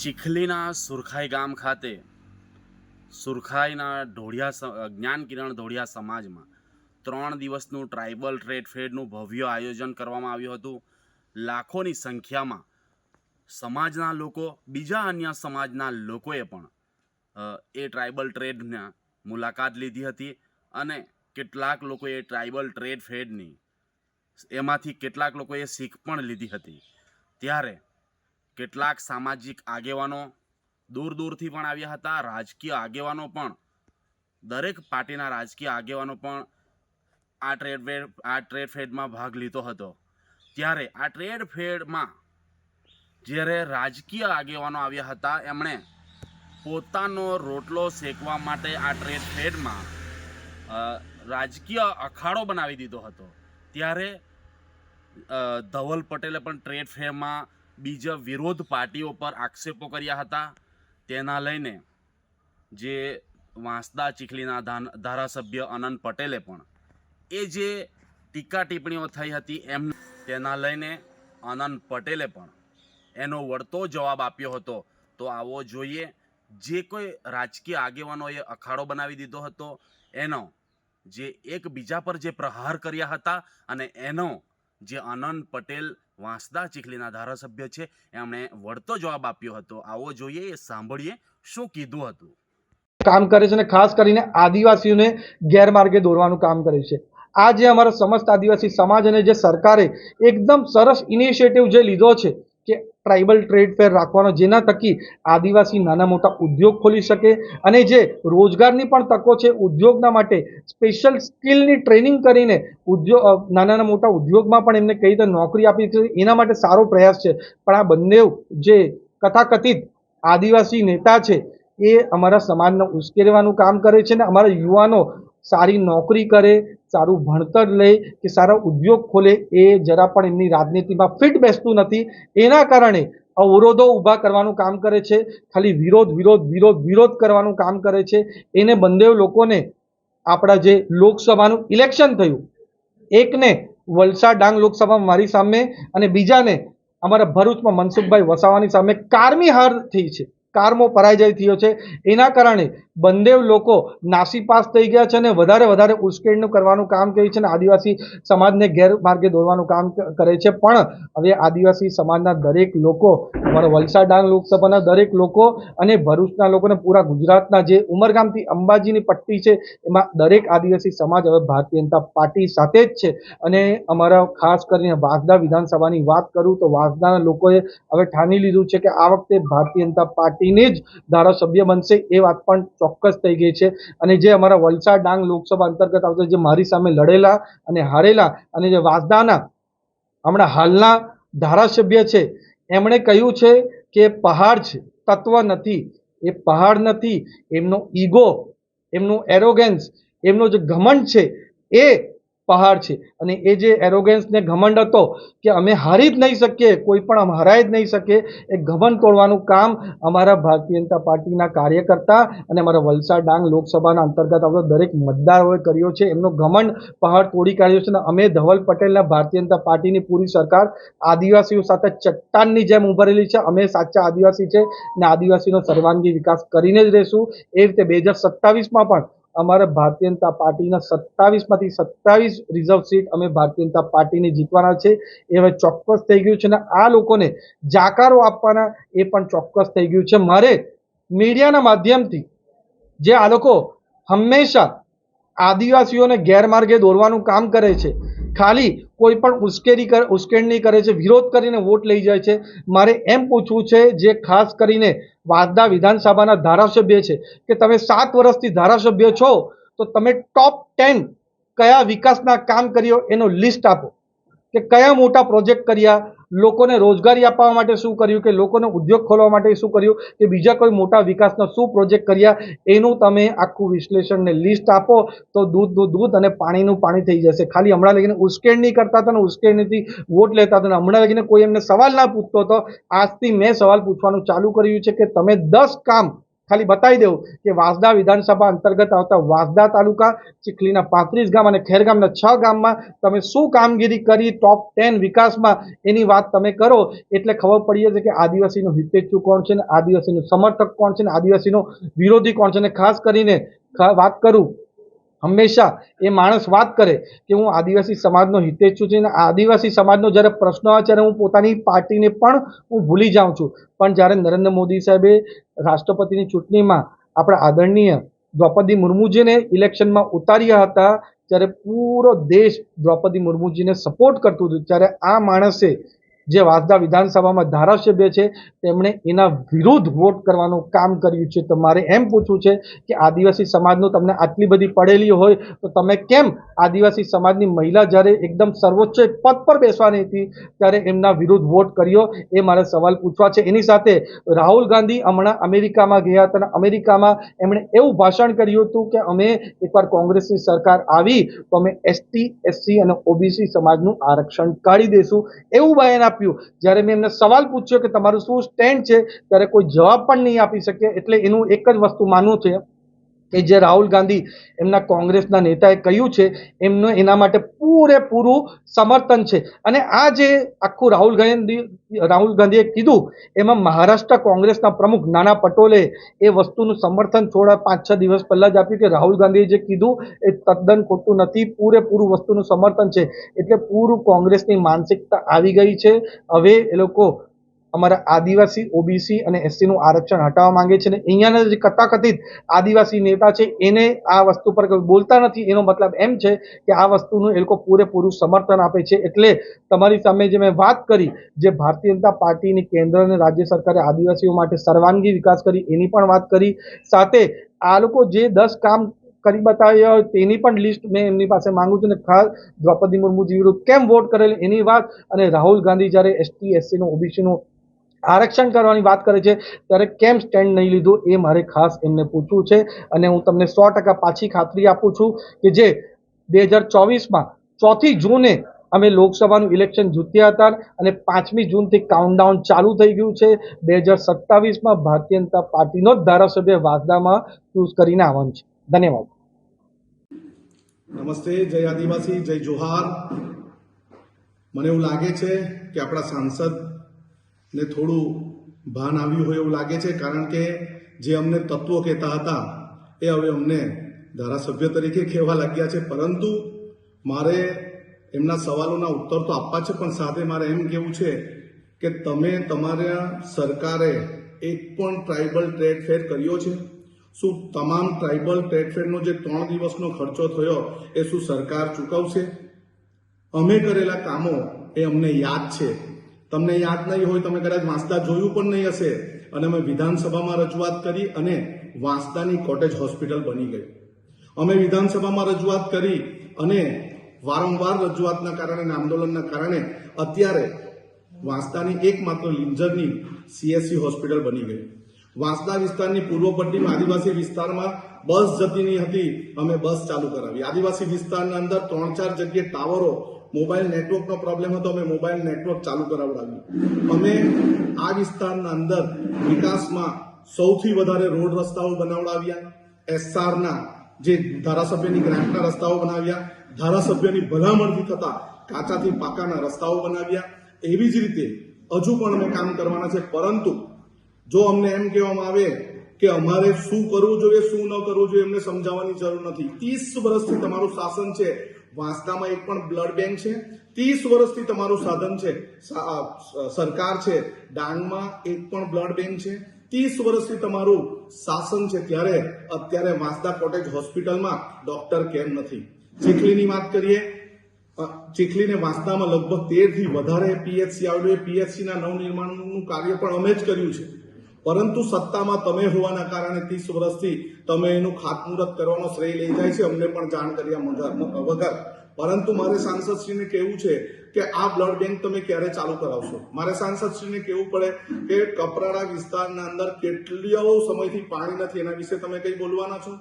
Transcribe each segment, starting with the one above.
ચીખલીના સુરખાઈ ગામ ખાતે, સુરખાઈના ઢોળિયા જ્ઞાન કિરણ ઢોળિયા સમાજમાં ત્રણ દિવસનું ટ્રાઇબલ ટ્રેડ ફેડનું ભવ્ય આયોજન કરવામાં આવ્યું હતું. લાખોની સંખ્યામાં સમાજના લોકો, બીજા અન્ય સમાજના લોકોએ પણ એ ટ્રાઇબલ ટ્રેડના મુલાકાત લીધી હતી અને કેટલાક લોકોએ ટ્રાઇબલ ટ્રેડ ફેડની એમાંથી કેટલાક લોકોએ શીખ પણ લીધી હતી. ત્યારે કેટલાક સામાજિક આગેવાનો દૂર દૂરથી પણ આવ્યા હતા. રાજકીય આગેવાનો પણ, દરેક પાર્ટીના રાજકીય આગેવાનો પણ આ ટ્રેડ ફેર, આ ટ્રેડ ફેડમાં ભાગ લીધો હતો. ત્યારે આ ટ્રેડ ફેડમાં જ્યારે રાજકીય આગેવાનો આવ્યા હતા, એમણે પોતાનો રોટલો શેકવા માટે આ ટ્રેડ ફેડમાં રાજકીય અખાડો બનાવી દીધો હતો. ત્યારે ધવલ પટેલે પણ ટ્રેડ ફેરમાં બીજા વિરોધ પાર્ટીઓ પર આક્ષેપો કર્યા હતા. તેના લઈને જે વાંસદા ચીખલીના ધારાસભ્ય અનંત પટેલે પણ એ જે ટીકા ટિપ્પણીઓ થઈ હતી એમ તેના લઈને અનંત પટેલે પણ એનો વળતો જવાબ આપ્યો હતો. તો આવો જોઈએ, જે કોઈ રાજકીય આગેવાનોએ અખાડો બનાવી દીધો હતો, એનો જે એકબીજા પર જે પ્રહાર કર્યા હતા અને એનો જે અનંત પટેલ વાંસદા ચીખલીના ધારાસભ્ય છે. એમણે વળતો જવાબ આપ્યો હતો. આવો જોઈએ, એ સાંભળીએ શું કીધું હતું. કામ કરે છે અને ખાસ કરીને આદિવાસીઓને ગેરમાર્ગે દોરવાનું કામ કરે છે. આ જે અમારા સમસ્ત આદિવાસી સમાજ અને જે સરકારે એકદમ સરસ ઇનિશિયેટિવ જે લીધો છે ટ્રાઇબલ ટ્રેડ ફેર રાખવાનો જેના થકી આદિવાસી નાના મોટા ઉદ્યોગ ખોલી શકે અને જે રોજગારની પણ તકો છે ઉદ્યોગના માટે સ્પેશિયલ સ્કિલની ટ્રેનિંગ કરીને ઉદ્યોગ નાના મોટા ઉદ્યોગમાં પણ એમને કઈ રીતે નોકરી આપી છે એના માટે સારો પ્રયાસ છે. પણ આ બંને જે કથાકથિત આદિવાસી નેતા છે એ અમારા સમાજને ઉશ્કેરવાનું કામ કરે છે ને અમારા યુવાનો સારી નોકરી કરે, સારું ભણતર લે, કે સારો ઉદ્યોગ ખોલે, એ જરા પણ એમની રાજનીતિમાં ફિટ બેસતું નથી. એના કારણે અવરોધો ઊભા કરવાનું કામ કરે છે, ખાલી વિરોધ વિરોધ વિરોધ વિરોધ કરવાનું કામ કરે છે. એને બંને લોકોને આપણા જે લોકસભાનું ઇલેક્શન થયું, એકને વલસાડ ડાંગ લોકસભામાં મારી સામે અને બીજાને અમારા ભરૂચમાં મનસુખભાઈ વસાવાની સામે કારમી હાર થઈ છે, કારમો પરાજય થયો છે. એના કારણે બંને લોકો નાસીપાસ થઈ ગયા છે અને વધારે વધારે ઉશ્કેરણીનું કરવાનું કામ કરે છે અને આદિવાસી સમાજને ગેરમાર્ગે દોરવાનું કામ કરે છે. પણ હવે આદિવાસી સમાજના દરેક લોકો અમારા વલસાડ ડાંગ લોકસભાના દરેક લોકો અને ભરૂચના લોકોને પૂરા ગુજરાતના જે ઉમરગામથી અંબાજીની પટ્ટી છે, એમાં દરેક આદિવાસી સમાજ હવે ભારતીય જનતા પાર્ટી સાથે જ છે. અને અમારા ખાસ કરીને વાંસદા વિધાનસભાની વાત કરું તો વાંસદાના લોકોએ હવે ઠાની લીધું છે કે આ વખતે ભારતીય જનતા પાર્ટીને જ ધારાસભ્ય બનશે, એ વાત પણ ચોક્કસ થઈ ગઈ છે. અને જે અમારા વલસાડ ડાંગ લોકસભા અંતર્ગત આવતા જે મારી સામે લડેલા અને હારેલા અને જે વાસદાના હમણાં હાલના ધારાસભ્ય છે, એમણે કહ્યું છે કે પહાડ છે, તત્વ નથી. એ પહાડ નથી, એમનો ઈગો, એમનું એરોગેન્સ એમનો જે ઘમંડ છે, એ પહાડ છે. અને એ જે એરોગેન્સ ને ઘમંડ હતો કે અમે હારી જ નહીં શકીએ, કોઈ પણ આમ હરાઈ જ નહીં શકે એ ઘમંડ તોડવાનું કામ અમારા ભારતીય જનતા પાર્ટીના કાર્યકર્તા અને અમારા વલસાડ ડાંગ લોકસભાના અંતર્ગત આવતો દરેક મતદારોએ કર્યો છે. એમનો ઘમંડ પહાડ તોડી કાઢ્યો છે અને અમે ધવલ પટેલના ભારતીય જનતા પાર્ટીની પૂરી સરકાર આદિવાસીઓ સાથે ચટ્ટાનની જેમ ઉભરેલી છે. અમે સાચા આદિવાસી છે અને આદિવાસીનો સર્વાંગી વિકાસ કરીને જ રહેશું. એ રીતે બે હજાર સત્તાવીસમાં પણ અમારે ભારતીય જનતા પાર્ટીના સત્તાવીસમાંથી સત્તાવીસ રિઝર્વ સીટ અમે ભારતીય જનતા પાર્ટીને જીતવાના છે. એ હવે ચોક્કસ થઈ ગયું છે અને આ લોકોને જાકારો આપવાના એ પણ ચોક્કસ થઈ ગયું છે. મારે મીડિયાના માધ્યમથી જે આ લોકો હંમેશા આદિવાસીઓને ગેરમાર્ગે દોરવાનું કામ કરે છે. ખાલી કોઈ પણ ઉશ્કેરી કર ઉશ્કેરણી કરે છે, વિરોધ કરીને વોટ લઈ જાય છે. મારે એમ પૂછવું છે જે ખાસ કરીને વાંસદા વિધાનસભાના ધારાસભ્ય છે કે તમે સાત વર્ષથી ધારાસભ્ય છો, તો તમે ટોપ ટેન કયા વિકાસના કામ કર્યો એનો લિસ્ટ આપો. કે કયા મોટા પ્રોજેક્ટ કર્યા લોકોને રોજગારી આપવા માટે શું કર્યું કે લોકોને ઉદ્યોગ ખોલવા માટે શું કર્યું કે બીજા કોઈ મોટા વિકાસના શું પ્રોજેક્ટ કર્યા એનું તમે આખું વિશ્લેષણને લિસ્ટ આપો તો દૂધનું દૂધ અને પાણીનું પાણી થઈ જશે. ખાલી હમણાં લગીને ઉશ્કેરણી કરતા હતા ને ઉશ્કેરણીથી વોટ લેતા હતા હમણાં લગીને કોઈ એમને સવાલ ના પૂછતો હતો. આજથી મેં સવાલ પૂછવાનું ચાલુ કર્યું છે કે તમે દસ કામ ખાલી બતાવી દઉં કે વાંસદા વિધાનસભા અંતર્ગત આવતા વાંસદા તાલુકા, ચીખલીના પાંત્રીસ ગામ અને ખેરગામના છ ગામમાં તમે શું કામગીરી કરી ટોપ ટેન વિકાસમાં એની વાત તમે કરો, એટલે ખબર પડી જશે કે આદિવાસીનું હિતેચ્છુ કોણ છે ને આદિવાસીનું સમર્થક કોણ છે ને આદિવાસીનો વિરોધી કોણ છે અને ખાસ કરીને વાત કરું હંમેશા એ માણસ વાત કરે કે હું આદિવાસી સમાજનો હિતેચ્છુ છું અને આદિવાસી સમાજનો જ્યારે પ્રશ્ન આવે ત્યારે હું પોતાની પાર્ટીને પણ હું ભૂલી જાઉં છું. પણ જ્યારે નરેન્દ્ર મોદી સાહેબે રાષ્ટ્રપતિની ચૂંટણીમાં આપણા આદરણીય દ્રૌપદી મુર્મુજીને ઇલેક્શનમાં ઉતાર્યા હતા ત્યારે પૂરો દેશ દ્રૌપદી મુર્મુજીને સપોર્ટ કરતું હતું, ત્યારે આ માણસે જે વાંસદા વિધાનસભામાં ધારાસભ્ય છે, તેમણે એના વિરુદ્ધ વોટ કરવાનું કામ કર્યું છે. તો મારે એમ પૂછવું છે કે આદિવાસી સમાજનું તમને આટલી બધી પડેલી હોય, તો તમે કેમ આદિવાસી સમાજની મહિલા જ્યારે એકદમ સર્વોચ્ચ પદ પર બેસવાની હતી, ત્યારે એમના વિરુદ્ધ વોટ કર્યો? એ મારે સવાલ પૂછવા છે. એની સાથે રાહુલ ગાંધી હમણાં અમેરિકામાં ગયા હતા અને અમેરિકામાં એમણે એવું ભાષણ કર્યું હતું કે અમે એકવાર કોંગ્રેસની સરકાર આવી, તો અમે એસટી, એસસી અને ઓબીસી સમાજનું આરક્ષણ કાઢી દઈશું. એવું બયાન આપ્યું જ્યારે મેં એમને સવાલ પૂછ્યો કે તમારું શું સ્ટેન્ડ છે, ત્યારે કોઈ જવાબ પણ નહીં આપી શકે, એટલે એનું એક જ વસ્તુ માનવું છે. કે જે રાહુલ ગાંધી એમના કોંગ્રેસના નેતાએ કહ્યું છે, એમનું એના માટે પૂરેપૂરું સમર્થન છે. અને આ જે આખું રાહુલ ગાંધી, રાહુલ ગાંધીએ કીધું, એમાં મહારાષ્ટ્ર કોંગ્રેસના પ્રમુખ નાના પટોલે એ વસ્તુનું સમર્થન થોડા પાંચ છ દિવસ પહેલાં જ આપ્યું કે રાહુલ ગાંધીએ જે કીધું, એ તદ્દન ખોટું નથી, પૂરેપૂરું વસ્તુનું સમર્થન છે. એટલે પૂરું કોંગ્રેસની માનસિકતા આવી ગઈ છે. હવે એ લોકો અમારા આદિવાસી, ઓબીસી અને એસસીનું આરક્ષણ હટાવવા માંગે છે અને અહીંયાના જે કથાકથિત આદિવાસી નેતા છે, એને આ વસ્તુ પર બોલતા નથી. એનો મતલબ એમ છે કે આ વસ્તુનું એ લોકો પૂરેપૂરું સમર્થન આપે છે. એટલે તમારી સામે જે મેં વાત કરી, જે ભારતીય જનતા પાર્ટીની કેન્દ્ર અને રાજ્ય સરકારે આદિવાસીઓ માટે સર્વાંગી વિકાસ કરી, એની પણ વાત કરી. સાથે આ લોકો જે દસ કામ કરી બતાવ્યા હોય તેની પણ લિસ્ટ મેં એમની પાસે માંગુ છું અને ખાસ દ્રૌપદી મુર્મુજી વિરુદ્ધ કેમ વોટ કરેલ એની વાત અને રાહુલ ગાંધી જ્યારે એસટી, એસસીનું, ઓબીસીનું આરક્ષણ કરવાની વાત કરે છે, ત્યારે કેમ સ્ટેન્ડ નહીં લીધું એ મારે ખાસ એમને પૂછવું છે અને હું તમને સો ટકા પાછી ખાતરી આપું છું કે જે બે હજાર ચોવીસમાં ચોથી જૂને અમે લોકસભાનું ઇલેક્શન જીત્યા હતા અને પાંચમી જૂનથી કાઉન્ટડાઉન ચાલુ થઈ ગયું છે. બે હજાર સત્તાવીસમાં ભારતીય જનતા પાર્ટીનો જ ધારાસભ્ય વાસદામાં ચૂઝ કરીને આવવાનું છે. ધન્યવાદ. નમસ્તે, જય આદિવાસી, જય જોહાર. મને એવું લાગે છે કે આપણા સાંસદને થોડું ભાન આવ્યું હોય એવું લાગે છે, કારણ કે જે અમને તત્વો કહેતા હતા, એ હવે અમને ધારાસભ્ય તરીકે કહેવા લાગ્યા છે. પરંતુ મારે એમના સવાલોના ઉત્તર તો આપવા છે, પણ સાથે મારે એમ કહેવું છે કે તમે તમારા સરકારે એક પણ ટ્રાઇબલ ટ્રેડ ફેર કર્યો છે? શું તમામ ટ્રાઇબલ ટ્રેડ ફેરનો જે ત્રણ દિવસનો ખર્ચો થયો, એ શું સરકાર ચૂકવશે? અમે કરેલા કામો એ અમને યાદ છે. તમને યાદ નહીં હોય, તમે કદાચ વાંસદા જોયું પણ નહીં હશે. અને અમે વિધાનસભામાં રજૂઆત કરી અને વાંસદાની કોટેજ હોસ્પિટલ બની ગઈ. અમે વિધાનસભામાં રજૂઆત કરી અને વારંવાર રજૂઆતના કારણે અને આંદોલનના કારણે અત્યારે વાંસદાની એકમાત્ર લિંજરની સીએસસી હોસ્પિટલ બની ગઈ. વાંસદા વિસ્તારની પૂર્વ પટ્ટીમાં આદિવાસી વિસ્તારમાં બસ જતી હતી, અમે બસ ચાલુ કરાવી. આદિવાસી વિસ્તારના અંદર ત્રણ ચાર જગ્યાએ ટાવરો મોબાઈલ નેટવર્કનો પ્રોબ્લેમ હતો, અમે મોબાઈલ નેટવર્ક ચાલુ કરાવડાવ્યું. અમે આ વિસ્તારના અંદર વિકાસમાં સૌથી વધારે રોડ રસ્તાઓ બનાવડાવ્યા. એસઆરના જે ધારાસભ્યની ગ્રાન્ટના રસ્તાઓ બનાવ્યા. ધારાસભ્યની ભલામણથી થતા કાચાથી પાકાના રસ્તાઓ બનાવ્યા. એવી જ રીતે હજુ પણ અમે કામ કરવાના છે, પરંતુ જો અમને એમ કહેવામાં આવે કે અમારે શું કરવું જોઈએ, શું ન કરવું જોઈએ, એમને સમજાવવાની જરૂર નથી. ત્રીસ વર્ષથી તમારું શાસન છે વાંસદામાં એક પણ બ્લડ બેંક છે. ત્રીસ વર્ષથી તમારું સાધન છે. સરકાર છે. ડાંગમાં એક પણ બ્લડ બેંક છે. ત્રીસ વર્ષથી તમારું શાસન છે ત્યારે અત્યારે વાંસદા કોટેજ હોસ્પિટલમાં ડોક્ટર કેમ નથી? ચીખલીની વાત કરીએ ચીખલીને વાંસદામાં લગભગ તેરથી વધારે પીએચસી આવેલું એ પીએચસીના નવનિર્માણનું કાર્ય પણ અમે જ કર્યું છે. પરંતુ સત્તામાં તમે હોવાના કારણે ત્રીસ વર્ષથી તમે એનું ખાતમુહૂર્ત કરવાનો શ્રેય લઈ જાય છે. અમને પણ જાણ કર્યા મગર વગર. પરંતુ મારે સાંસદશ્રીને કહેવું છે કે આ બ્લડ બેંક તમે ક્યારે ચાલુ કરાવશો? મારે સાંસદશ્રીને કહેવું પડે કે કપરાડા વિસ્તારના અંદર કેટલો સમયથી પાણી નથી. એના વિશે તમે કંઈ બોલવાના છો?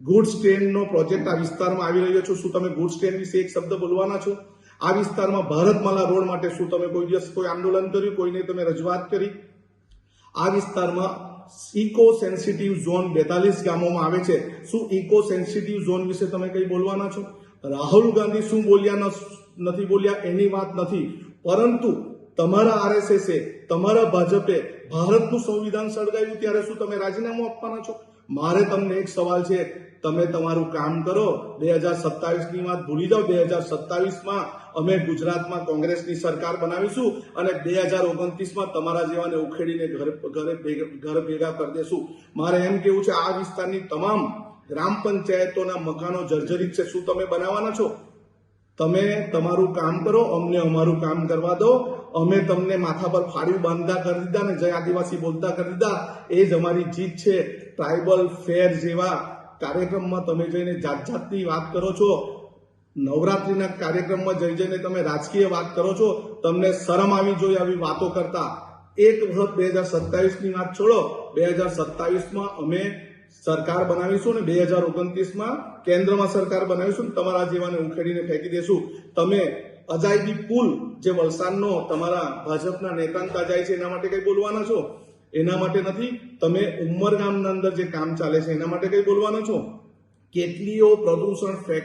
ગુડ્સ ટ્રેનનો પ્રોજેક્ટ આ વિસ્તારમાં આવી રહ્યો છો. શું તમે ગુડ્સ ટ્રેન વિશે એક શબ્દ બોલવાના છો? આ વિસ્તારમાં ભારતમાલા રોડ માટે શું તમે કોઈ દિવસ કોઈ આંદોલન કર્યું? કોઈને તમે રજૂઆત કરી? આ વિસ્તારમાં ઇકો સેન્સિટિવ ઝોન બેતાલીસ ગામોમાં આવે છે. શું ઇકો સેન્સિટિવ ઝોન વિશે તમે કંઈ બોલવાના છો? રાહુલ ગાંધી શું બોલ્યા નથી બોલ્યા એની વાત નથી. પરંતુ તમારા આરએસએસે તમારા ભાજપે ભારતનું સંવિધાન સળગાવ્યું ત્યારે શું તમે રાજીનામું આપવાના છો? મારે તમને એક સવાલ છે. તમે તમારું કામ કરો. બે હજાર સત્તાવીસની વાત ભૂલી જાઓ. બે હજાર સત્તાવીસમાં અમે ગુજરાતમાં કોંગ્રેસની સરકાર બનાવીશું અને બે હજાર ઓગણત્રીસમાં તમારા જેવાને ઉખેડીને ઘર ઘરે ઘર ભેગા કરી દેશું. મારે એમ કેવું છે, આ વિસ્તારની તમામ ગ્રામ પંચાયતોના મકાનો જર્જરિત છે. શું તમે બનાવવાના છો? તમે તમારું કામ કરો. અમને અમારું કામ કરવા દો. અમે તમને માથા પર ફાડ્યું બાંધતા કરી દીધા ને જય આદિવાસી બોલતા કરી દીધા. એ જ અમારી જીત છે. ટ્રાઇબલ ફેર જેવા કાર્યક્રમમાં તમે જઈને જાત જાતની વાત કરો છો. નવરાત્રિના કાર્યક્રમમાં જઈ જઈને તમે રાજકીય વાત કરો છો, તમને શરમ આવી જોઈએ આવી વાતો કરતા. એક વખત બે હજાર સત્તાવીસની વાત છોડો. બે હજાર સત્તાવીસમાં અમે સરકાર બનાવીશું ને બે હજાર ઓગણત્રીસમાં કેન્દ્રમાં સરકાર બનાવીશું ને તમારા જેવાને ઉખેડીને ફેંકી દેશું. તમે અજાયબી પુલ જે વલસાડનો તમારા ભાજપના નેતાંતા જાય છે એના માટે કઈ બોલવાના છો? એના માટે નથી, તમે ઉમરગામના અંદર જે કામ ચાલે છે, એના માટે કઈ બોલવાના છો? કેટલીઓ પ્રદૂષણ ફેક,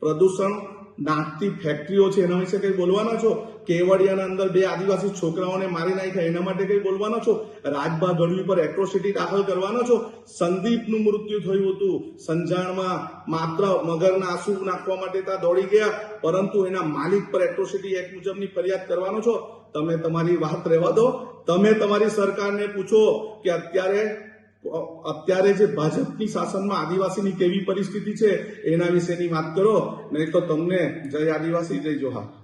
પ્રદૂષણ નાખતી ફેક્ટરીઓ છે, એના વિશે કઈ બોલવાના છો? કેવડિયાના અંદર બે આદિવાસી છોકરાઓને મારી નાખ્યા. એના માટે કઈ બોલવાનો છો? રાજભા ગઢવી પર એટ્રોસિટી દાખલ કરવાનો છો? સંદીપનું મૃત્યુ થયું હતું. સંજાણમાં માત્ર મગરના આંસુ નાખવા માટે ત્યાં દોડી ગયા, પરંતુ એના માલિક પર એટ્રોસિટી એક્ટ મુજબની ફરિયાદ કરવાનો છો? તમે તમારી વાત રહેવા દો. તમે તમારી સરકારને પૂછો કે અત્યારે અત્યારે જે ભાજપની શાસનમાં આદિવાસીની કેવી પરિસ્થિતિ છે, એના વિશેની વાત કરો. નહીં તો તમને જય આદિવાસી, જય જોહાર.